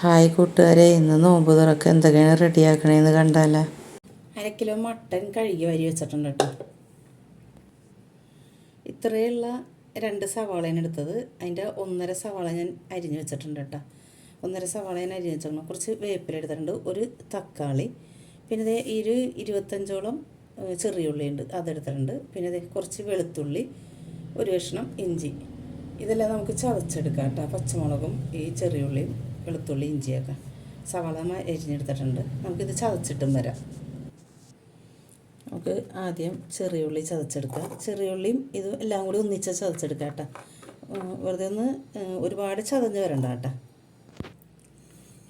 Hi കൂട്ടുകാരെ ഇന്ന് നോമ്പ് തുറക്ക് എന്തൊക്കെയാണ് റെഡിയാക്കണേന്ന് കണ്ടാലോ? അര കിലോ മട്ടൻ കഴുകി വരി വെച്ചിട്ടുണ്ട് കേട്ടോ. ഇത്രയുള്ള രണ്ട് സവാളയാണ് എടുത്തത്. അതിന്റെ ഒന്നര സവാള ഞാൻ അരിഞ്ഞ് വെച്ചിട്ടുണ്ട് കേട്ടോ. ഒന്നര സവാള ഞാൻ അരിഞ്ഞ് വെച്ചിട്ടുണ്ട്. കുറച്ച് വേപ്പില എടുത്തിട്ടുണ്ട്. ഒരു തക്കാളി. പിന്നെ ഇതേ ഇരു ഇരുപത്തഞ്ചോളം ചെറിയ ഉള്ളി ഉണ്ട്. അതെടുത്തിട്ടുണ്ട് പിന്നെ ഇതേ കുറച്ച് വെളുത്തുള്ളി ഒരു കഷ്ണം ഇഞ്ചി. ഇതെല്ലാം നമുക്ക് ചതച്ചെടുക്കാം കേട്ടോ. പച്ചമുളകും ഈ ചെറിയ ഉള്ളിയും. വെളുത്തുള്ളി ഇഞ്ചിയൊക്കെ സവാള നമ്മൾ അരിഞ്ഞെടുത്തിട്ടുണ്ട് നമുക്കിത് ചതച്ചിട്ടും വരാം. നമുക്ക് ആദ്യം ചെറിയ ഉള്ളി ചതച്ചെടുക്കുക ചെറിയ ഉള്ളിയും ഇത് എല്ലാം കൂടി ഒന്നിച്ച് ചതച്ചെടുക്കുക കേട്ടോ. വെറുതെ ഒന്ന് ഒരുപാട് ചതഞ്ഞ് വരണ്ട കേട്ടോ.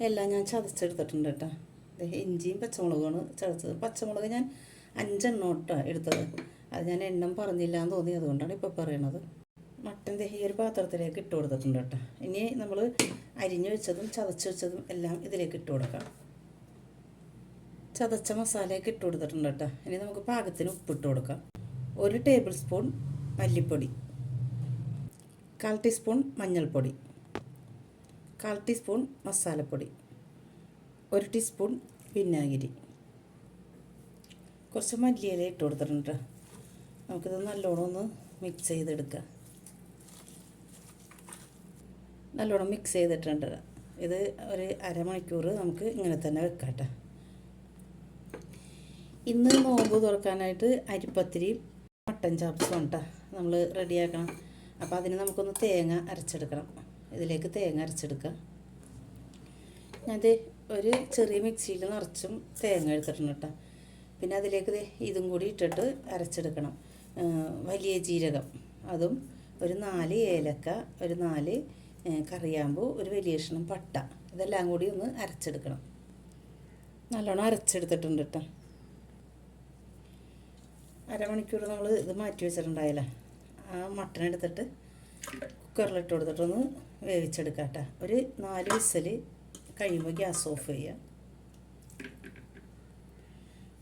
എല്ലാം ഞാൻ ചതച്ചെടുത്തിട്ടുണ്ട് കേട്ടോ. ഇഞ്ചിയും പച്ചമുളകുമാണ് ചതച്ചത്. പച്ചമുളക് ഞാൻ അഞ്ചെണ്ണം കേട്ടോ എടുത്തത്. അത് ഞാൻ എണ്ണം പറഞ്ഞില്ല എന്ന് തോന്നി. അതുകൊണ്ടാണ് ഇപ്പോൾ പറയണത്. മട്ടൻ ദഹി ഈ ഒരു പാത്രത്തിലേക്ക് ഇട്ട് കൊടുത്തിട്ടുണ്ട് കേട്ടോ. ഇനി നമ്മൾ അരിഞ്ഞു വെച്ചതും ചതച്ച് വെച്ചതും എല്ലാം ഇതിലേക്ക് ഇട്ട് കൊടുക്കാം. ചതച്ച മസാലയൊക്കെ ഇട്ട് കൊടുത്തിട്ടുണ്ട് കേട്ടോ. ഇനി നമുക്ക് പാകത്തിന് ഉപ്പിട്ട് കൊടുക്കാം. ഒരു ടേബിൾ സ്പൂൺ മല്ലിപ്പൊടി. കാൽ ടീസ്പൂൺ മഞ്ഞൾപ്പൊടി. കാൽ ടീസ്പൂൺ മസാലപ്പൊടി. ഒരു ടീസ്പൂൺ വിനാഗിരി. കുറച്ച് മല്ലിയില ഇട്ട് കൊടുത്തിട്ടുണ്ട് നമുക്കിത് നല്ലോണം ഒന്ന് മിക്സ് ചെയ്തെടുക്കാം. നല്ലോണം മിക്സ് ചെയ്തിട്ടുണ്ട്. ഇത് ഒരു അരമണിക്കൂർ നമുക്ക് ഇങ്ങനെ തന്നെ വെക്കാം ഇന്ന് നോമ്പ് തുറക്കാനായിട്ട് അരിപ്പത്തിരിയും മട്ടൻ ചാപ്സും കേട്ടോ നമ്മൾ റെഡിയാക്കണം അപ്പോൾ അതിന് നമുക്കൊന്ന് തേങ്ങ അരച്ചെടുക്കണം. ഇതിലേക്ക് തേങ്ങ അരച്ചെടുക്കാം ഞാനത് ഒരു ചെറിയ മിക്സിയിൽ നിറച്ചും തേങ്ങ എടുത്തിട്ടുണ്ട് കേട്ടോ. പിന്നെ അതിലേക്ക് ഇതും കൂടി ഇട്ടിട്ട് അരച്ചെടുക്കണം. വലിയ ജീരകം. അതും ഒരു നാല് ഏലക്ക ഒരു നാല് ഏ, കറിയാമ്പൂ ഒരു വലിയ കഷ്ണം പട്ട. ഇതെല്ലാം കൂടി ഒന്ന് അരച്ചെടുക്കണം. നല്ലോണം അരച്ചെടുത്തിട്ടുണ്ട് കേട്ടോ അരമണിക്കൂർ നമ്മൾ ഇത് മാറ്റി വെച്ചിട്ടുണ്ടായില്ല? ആ മട്ടൺ എടുത്തിട്ട് കുക്കറിലിട്ട് കൊടുത്തിട്ടൊന്ന് വേവിച്ചെടുക്കാം കേട്ടോ ഒരു നാല് വിസൽ കഴിയുമ്പോൾ ഗ്യാസ് ഓഫ് ചെയ്യുക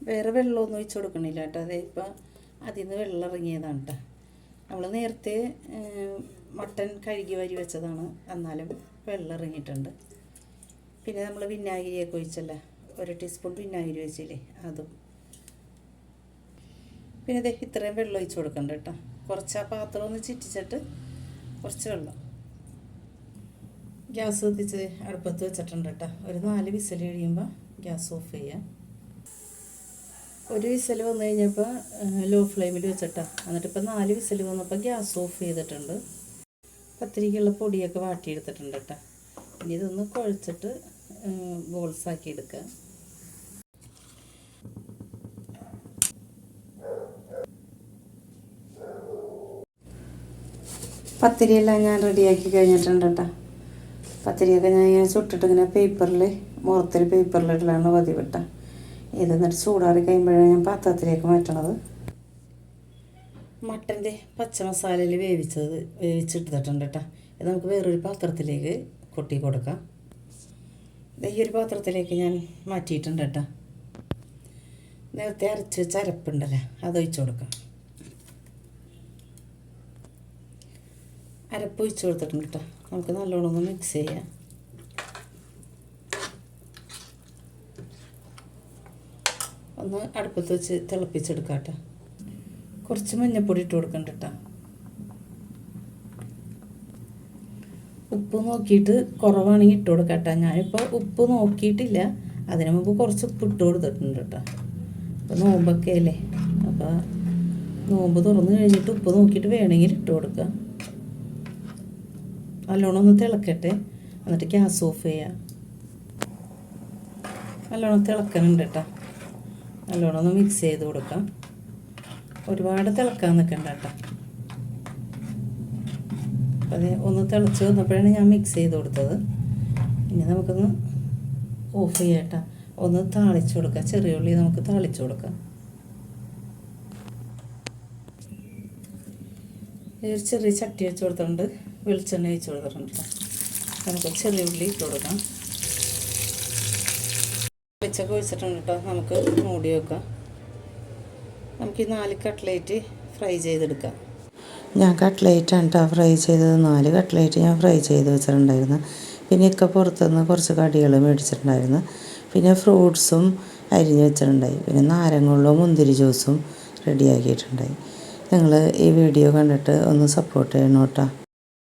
വേറെ വെള്ളമൊന്നും ഒഴിച്ച് കൊടുക്കണില്ല കേട്ടോ അതേ ഇപ്പം അതിൽ നിന്ന് വെള്ളം ഇറങ്ങിയതാണ് കേട്ടോ നമ്മൾ നേരത്തെ മട്ടൻ കഴുകി വരി വെച്ചതാണ്. എന്നാലും വെള്ളം ഇറങ്ങിയിട്ടുണ്ട്. പിന്നെ നമ്മൾ വിനാഗിരിയൊക്കെ ഒഴിച്ചല്ലേ? ഒരു ടീസ്പൂൺ വിനാഗിരി ഒഴിച്ചില്ലേ? അതും. പിന്നെ ഇതേ ഇത്രയും വെള്ളം ഒഴിച്ച് കൊടുക്കണ്ട കേട്ടോ. കുറച്ച് ആ പാത്രം ഒന്ന് ചിറ്റിച്ചിട്ട് കുറച്ച് വെള്ളം. ഗ്യാസ് കത്തിച്ച് അടുപ്പത്ത് വെച്ചിട്ടുണ്ട് കേട്ടോ. ഒരു നാല് വിസൽ കഴിയുമ്പോൾ ഗ്യാസ് ഓഫ് ചെയ്യാം. ഒരു വിസൽ വന്നു കഴിഞ്ഞപ്പോൾ ലോ ഫ്ലെയിമിൽ വെച്ചിട്ടാണ് എന്നിട്ടിപ്പോൾ നാല് വിസൽ വന്നപ്പോൾ ഗ്യാസ് ഓഫ് ചെയ്തിട്ടുണ്ട്. പത്തിരിക്കുള്ള പൊടിയൊക്കെ വാട്ടിയെടുത്തിട്ടുണ്ട് കേട്ടോ. ഇനി ഇതൊന്ന് കുഴച്ചിട്ട് ബോൾസ് ആക്കി എടുക്കുക പത്തിരിയെല്ലാം ഞാൻ റെഡിയാക്കി കഴിഞ്ഞിട്ടുണ്ട് കേട്ടോ. പത്തിരിയൊക്കെ ഞാൻ ഇങ്ങനെ ചുട്ടിട്ട് ഇങ്ങനെ പേപ്പറിൽ മുറത്തിൽ പേപ്പറിലിടലാണ് പതിവ് കേട്ടോ. ഇത് എന്നിട്ട് ചൂടാറി കഴിയുമ്പോഴാണ് ഞാൻ പാത്രത്തിലേക്ക് മാറ്റണത്. മട്ടന്റെ പച്ച മസാലയിൽ വേവിച്ചത് വേവിച്ചിട്ടിട്ടുണ്ട് കേട്ടോ. ഇത് നമുക്ക് വേറൊരു പാത്രത്തിലേക്ക് കൊട്ടി കൊടുക്കാം. ഈ ഒരു പാത്രത്തിലേക്ക് ഞാൻ മാറ്റിയിട്ടുണ്ട് കേട്ടോ. നേരത്തെ അരച്ച് വെച്ച അത് ഒഴിച്ചു കൊടുക്കാം. അരപ്പ് ഒഴിച്ച് കൊടുത്തിട്ടുണ്ട് കേട്ടോ. നമുക്ക് നല്ലോണം ഒന്ന് മിക്സ് ചെയ്യാം. ഒന്ന് അടുപ്പത്ത് വെച്ച് തിളപ്പിച്ചെടുക്കാം കേട്ടോ. കുറച്ച് മഞ്ഞപ്പൊടി ഇട്ട് കൊടുക്കണ്ട കേട്ടോ ഉപ്പ് നോക്കിയിട്ട് കുറവാണെങ്കിൽ ഇട്ട് കൊടുക്കാം കേട്ടോ ഞാനിപ്പോൾ ഉപ്പ് നോക്കിയിട്ടില്ല. അതിനു മുമ്പ് കുറച്ച് ഉപ്പ് ഇട്ട് കൊടുത്തിട്ടുണ്ട് കേട്ടോ അപ്പോൾ നോമ്പൊക്കെ അല്ലേ? അപ്പോൾ നോമ്പ് തുറന്നു കഴിഞ്ഞിട്ട് ഉപ്പ് നോക്കിയിട്ട് വേണമെങ്കിൽ ഇട്ട് കൊടുക്കുക നല്ലോണം ഒന്ന് തിളക്കട്ടെ. എന്നിട്ട് ഗ്യാസ് ഓഫ് ചെയ്യാം. നല്ലോണം തിളക്കണുണ്ട് കേട്ടോ നല്ലോണം ഒന്ന് മിക്സ് ചെയ്ത് കൊടുക്കാം. ഒരുപാട് തിളക്കാൻ നിൽക്കണ്ട കേട്ടോ. അപ്പം അത് ഒന്ന് തിളച്ച് വന്നപ്പോഴാണ് ഞാൻ മിക്സ് ചെയ്ത് കൊടുത്തത്. ഇനി നമുക്കൊന്ന് ഓഫ് ചെയ്യാം ഒന്ന് താളിച്ചു കൊടുക്കാം. ചെറിയ ഉള്ളി നമുക്ക് താളിച്ചു കൊടുക്കാം. ഒരു ചെറിയ ചട്ടി വെച്ച് കൊടുത്തിട്ടുണ്ട്. വെളിച്ചെണ്ണ ഒഴിച്ച് കൊടുത്തിട്ടുണ്ട് നമുക്ക് ചെറിയ ഉള്ളി ഇട്ട് കൊടുക്കാം. വെച്ചൊക്കെ ഒഴിച്ചിട്ടുണ്ട് കേട്ടോ. നമുക്ക് മൂടി വെക്കാം. നമുക്ക് ഈ നാല് കട്ട്ലേറ്റ് ഫ്രൈ ചെയ്തെടുക്കാം. ഞാൻ കട്ട്ലേറ്റ് ആണ് കേട്ടോ ഫ്രൈ ചെയ്തത്. നാല് കട്ട്ലേറ്റ് ഞാൻ ഫ്രൈ ചെയ്ത് വെച്ചിട്ടുണ്ടായിരുന്നു. പിന്നെ ഇക്ക പുറത്തുനിന്ന് കുറച്ച് കടികൾ മേടിച്ചിട്ടുണ്ടായിരുന്നു. പിന്നെ ഫ്രൂട്ട്സും അരിഞ്ഞ് വെച്ചിട്ടുണ്ടായി. പിന്നെ നാരങ്ങുള്ളും മുന്തിരി ജ്യൂസും റെഡിയാക്കിയിട്ടുണ്ടായി നിങ്ങൾ ഈ വീഡിയോ കണ്ടിട്ട് ഒന്ന് സപ്പോർട്ട് ചെയ്യണം കേട്ടോ